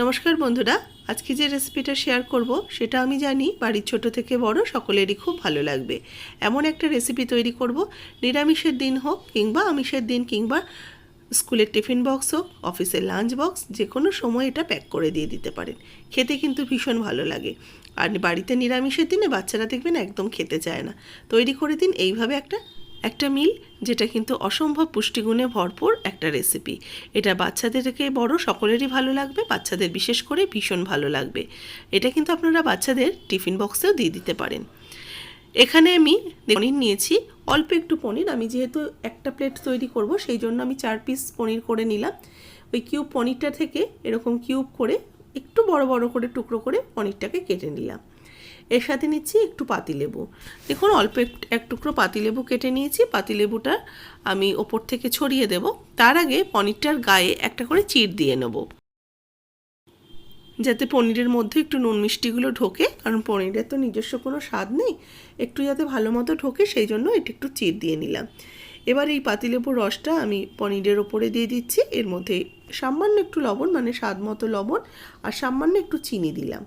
নমস্কার বন্ধুরা, আজকে যে রেসিপিটা শেয়ার করব, সেটা আমি জানি বাড়ির ছোট থেকে বড় সকলেরই খুব ভালো লাগবে। এমন একটা রেসিপি তৈরি করব, নিরামিষের দিন হোক কিংবা আমিষের দিন কিংবা স্কুলের টিফিন বক্স হোক অফিসের লাঞ্চ বক্স যে কোনো সময় এটা প্যাক করে দিয়ে দিতে পারেন। খেতে কিন্তু ভীষণ ভালো লাগে। আর বাড়িতে নিরামিষের দিনে বাচ্চারা দেখবেন একদম খেতে চায় না। তৈরি করে দিন, এইভাবে একটা একটা মিল, যেটা কিন্তু অসম্ভব পুষ্টিগুণে ভরপুর একটা রেসিপি এটা বাচ্চাদের থেকে বড়, সকলেরই ভালো লাগবে, বাচ্চাদের বিশেষ করে ভীষণ ভালো লাগবে। এটা কিন্তু আপনারা বাচ্চাদের টিফিন বক্সেও দিয়ে দিতে পারেন। এখানে আমি পনির নিয়েছি, অল্প একটু পনির। আমি যেহেতু একটা প্লেট তৈরি করব, সেই জন্য আমি চার পিস পনির করে নিলাম। ওই কিউব পনিরটা থেকে এরকম কিউব করে, একটু বড় বড় করে টুকরো করে পনিরটাকে কেটে নিলাম। এর সাথে নিচ্ছি একটু পাতিলেবু দেখুন, অল্প এক- টুকরো পাতিলেবু কেটে নিয়েছি। পাতিলেবুটা আমি ওপর থেকে ছড়িয়ে দেব। তার আগে পনিরটার গায়ে একটা করে চিড় দিয়ে নেব। যাতে পনিরের মধ্যে একটু নুন মিষ্টিগুলো ঢোকে, কারণ পনিরের তো নিজস্ব কোনো স্বাদ নেই। একটু যাতে ভালো মতো ঢোকে, সেই জন্য এটা একটু চিড় দিয়ে নিলাম। এবার এই পাতিলেবুর রসটা আমি পনিরের ওপরে দিয়ে দিচ্ছি। এর মধ্যে সামান্য একটু লবণ মানে স্বাদ মতো লবণ, আর সামান্য একটু চিনি দিলাম।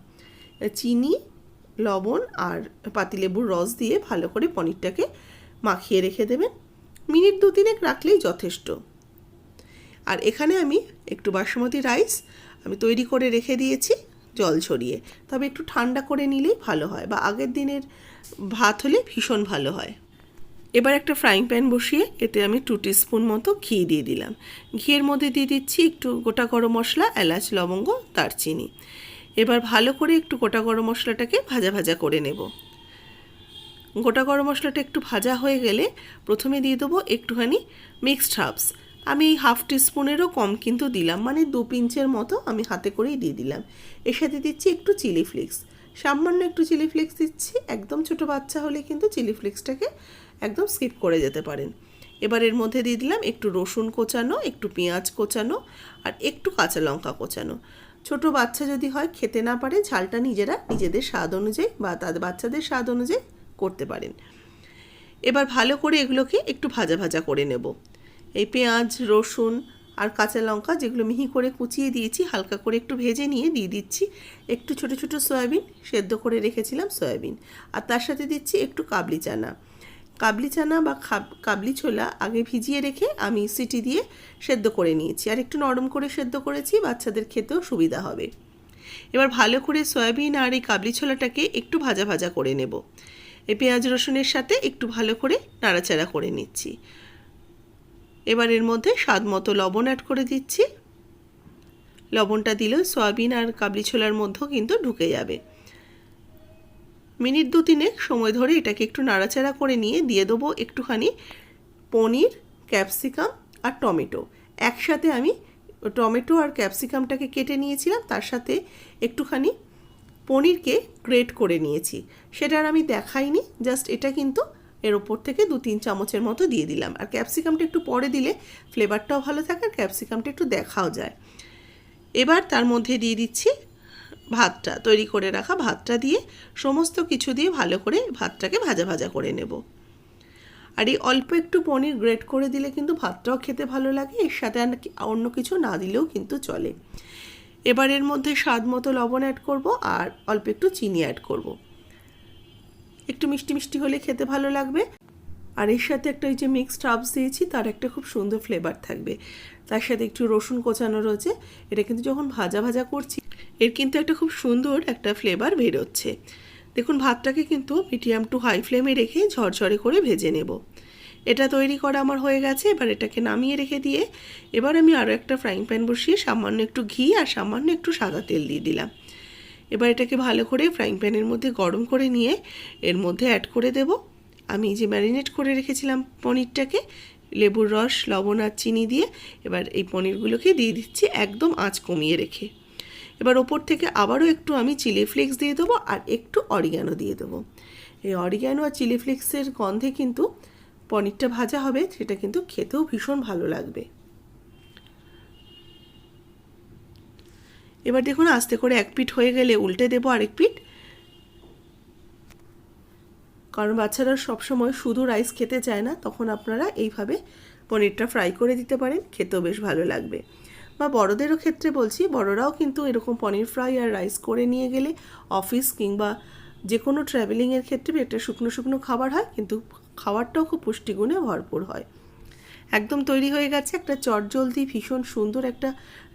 চিনি লবণ আর পাতিলেবুর রস দিয়ে ভালো করে পনিরটাকে মাখিয়ে রেখে দেবেন। মিনিট দু তিনেক রাখলেই যথেষ্ট। আর এখানে আমি একটু বাসমতি রাইস আমি তৈরি করে রেখে দিয়েছি জল ছড়িয়ে। তবে একটু ঠান্ডা করে নিলেই ভালো হয় বা আগের দিনের ভাত হলে ভীষণ ভালো হয়। এবার একটা ফ্রাইং প্যান বসিয়ে এতে আমি টু স্পুন মতো ঘি দিয়ে দিলাম। ঘিয়ের মধ্যে দিয়ে দিচ্ছি একটু গোটা গরম মশলা, এলাচ, লবঙ্গ, দারচিনি। এবার ভালো করে একটু গোটা গরম মশলাটাকে ভাজা ভাজা করে নেব। গোটা গরম মশলাটা একটু ভাজা হয়ে গেলে প্রথমে দিয়ে দেবো একটুখানি মিক্সড হার্বস আমি এই হাফ টিস্পুনেরও কম কিন্তু দিলাম মানে দু পিঞ্চের মতো আমি হাতে করেই দিয়ে দিলাম। এর সাথে দিচ্ছি একটু চিলি ফ্লেক্স সামান্য একটু চিলি ফ্লেক্স দিচ্ছি, একদম ছোট বাচ্চা হলে কিন্তু চিলি ফ্লেক্সটাকে একদম স্কিপ করে যেতে পারেন। এবার এর মধ্যে দিয়ে দিলাম একটু রসুন কোচানো, একটু পেঁয়াজ কোচানো আর একটু কাঁচা লঙ্কা কোচানো। ছোট বাচ্চা যদি হয়, খেতে না পারে, ঝালটা নিজেরা নিজেদের স্বাদ অনুযায়ী বা তাদের বাচ্চাদের স্বাদ অনুযায়ী করতে পারেন। এবার ভালো করে এগুলোকে একটু ভাজা ভাজা করে নেব। এই পেঁয়াজ, রসুন আর কাঁচা লঙ্কা যেগুলো মিহি করে কুচিয়ে দিয়েছি, হালকা করে একটু ভেজে নিয়ে দিয়ে দিচ্ছি। একটু ছোট ছোট সয়াবিন, সেদ্ধ করে রেখেছিলাম সয়াবিন। আর তার সাথে দিচ্ছি একটু কাবলি চানা। কাবলি চানা বা কাবলি ছোলা আগে ভিজিয়ে রেখে আমি সিটি দিয়ে সেদ্ধ করে নিয়েছি। আর একটু নরম করে সেদ্ধ করেছি, বাচ্চাদের খেতেও সুবিধা হবে। এবার ভালো করে সয়াবিন আর এই কাবলি ছোলাটাকে একটু ভাজা ভাজা করে নেব। এই পেঁয়াজ রসুনের সাথে একটু ভালো করে নাড়াচাড়া করে নিচ্ছি। এবার এর মধ্যে স্বাদ মতো লবণ অ্যাড করে দিচ্ছি। লবণটা দিলেও সয়াবিন আর কাবলি ছোলার মধ্যেও কিন্তু ঢুকে যাবে। মিনিট দু তিনেক সময় ধরে এটাকে একটু নাড়াচাড়া করে নিয়ে দিয়ে দেবো একটুখানি পনির, ক্যাপসিকাম আর টমেটো। একসাথে আমি টমেটো আর ক্যাপসিকামটাকে কেটে নিয়েছিলাম, তার সাথে একটুখানি পনিরকে গ্রেট করে নিয়েছি। সেটা আর আমি দেখাইনি, জাস্ট এটা কিন্তু এর ওপর থেকে দু তিন চামচের মতো দিয়ে দিলাম। আর ক্যাপসিকামটা একটু পরে দিলে ফ্লেভারটাও ভালো থাকে আর ক্যাপসিকামটা একটু দেখাও যায়। এবার তার মধ্যে দিয়ে দিচ্ছি ভাতটা তৈরি করে রাখা ভাতটা দিয়ে সমস্ত কিছু দিয়ে ভালো করে ভাতটাকে ভাজা ভাজা করে নেব। আর এই অল্প একটু পনির গ্রেট করে দিলে কিন্তু ভাতটাও খেতে ভালো লাগে, এর সাথে আর অন্য কিছু না দিলেও কিন্তু চলে। এবার এর মধ্যে স্বাদ মতো লবণ অ্যাড করব আর অল্প একটু চিনি অ্যাড করব। একটু মিষ্টি মিষ্টি হলে খেতে ভালো লাগবে। আর এর সাথে একটা ওই যে মিক্সড হার্বস দিয়েছি, তার একটা খুব সুন্দর ফ্লেভার থাকবে। তার সাথে একটু রসুন কোচানো রয়েছে, এটা কিন্তু যখন ভাজা ভাজা করছি, এর কিন্তু একটা খুব সুন্দর একটা ফ্লেভার বেরোচ্ছে। দেখুন, ভাতটাকে কিন্তু মিডিয়াম টু হাই ফ্লেমে রেখে ঝরঝরে করে ভেজে নেব। এটা তৈরি করা আমার হয়ে গেছে, এবার এটাকে নামিয়ে রেখে দিয়ে এবার আমি আরও একটা ফ্রাইং প্যান বসিয়ে সামান্য একটু ঘি আর সামান্য একটু সাদা তেল দিয়ে দিলাম। এবার এটাকে ভালো করে ফ্রাইং প্যানের মধ্যে গরম করে নিয়ে এর মধ্যে অ্যাড করে দেব। আমি যে ম্যারিনেট করে রেখেছিলাম পনিরটাকে, লেবুর রস, লবণ আর চিনি দিয়ে, এবার এই পনিরগুলোকে দিয়ে দিচ্ছি একদম আঁচ কমিয়ে রেখে। এবার ওপর থেকে আবারও একটু আমি চিলি ফ্লেক্স দিয়ে দেবো আর একটু অরিগ্যানো দিয়ে দেবো। এই অরিগ্যানো আর চিলি ফ্লেক্সের গন্ধে কিন্তু পনিরটা ভাজা হবে, সেটা কিন্তু খেতেও ভীষণ ভালো লাগবে। এবার দেখুন আস্তে করে এক পিঠ হয়ে গেলে উল্টে দেবো আরেক পিঠ। কারণ বাচ্চারা সবসময় শুধু রাইস খেতে চায় না, তখন আপনারা এইভাবে পনিরটা ফ্রাই করে দিতে পারেন, খেতেও বেশ ভালো লাগবে। বা বড়দেরও ক্ষেত্রে বলছি, বড়রাও কিন্তু এরকম পনির ফ্রাই আর রাইস করে নিয়ে গেলে অফিস কিংবা যে কোনো ট্র্যাভেলিংয়ের ক্ষেত্রে একটা শুকনো শুকনো খাবার হয়, কিন্তু খাবারটাও খুব পুষ্টিগুণে ভরপুর হয়। একদম তৈরি হয়ে গেছে একটা চটজলদি, ভীষণ সুন্দর একটা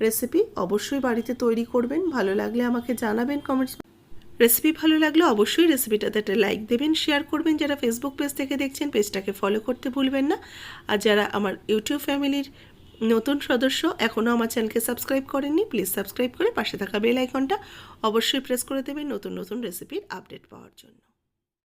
রেসিপি অবশ্যই বাড়িতে তৈরি করবেন, ভালো লাগলে আমাকে জানাবেন কমেন্টস রেসিপি ভালো লাগলে অবশ্যই রেসিপিটাতে একটা লাইক দেবেন শেয়ার করবেন। যারা ফেসবুক পেজ থেকে দেখছেন পেজটাকে ফলো করতে ভুলবেন না। আর যারা আমার ইউটিউব ফ্যামিলির নতুন সদস্য, এখনও আমার চ্যানেলকে সাবস্ক্রাইব করেননি প্লিজ সাবস্ক্রাইব করে পাশে থাকা বেল আইকনটা অবশ্যই প্রেস করে দেবেন নতুন নতুন রেসিপির আপডেট পাওয়ার জন্য।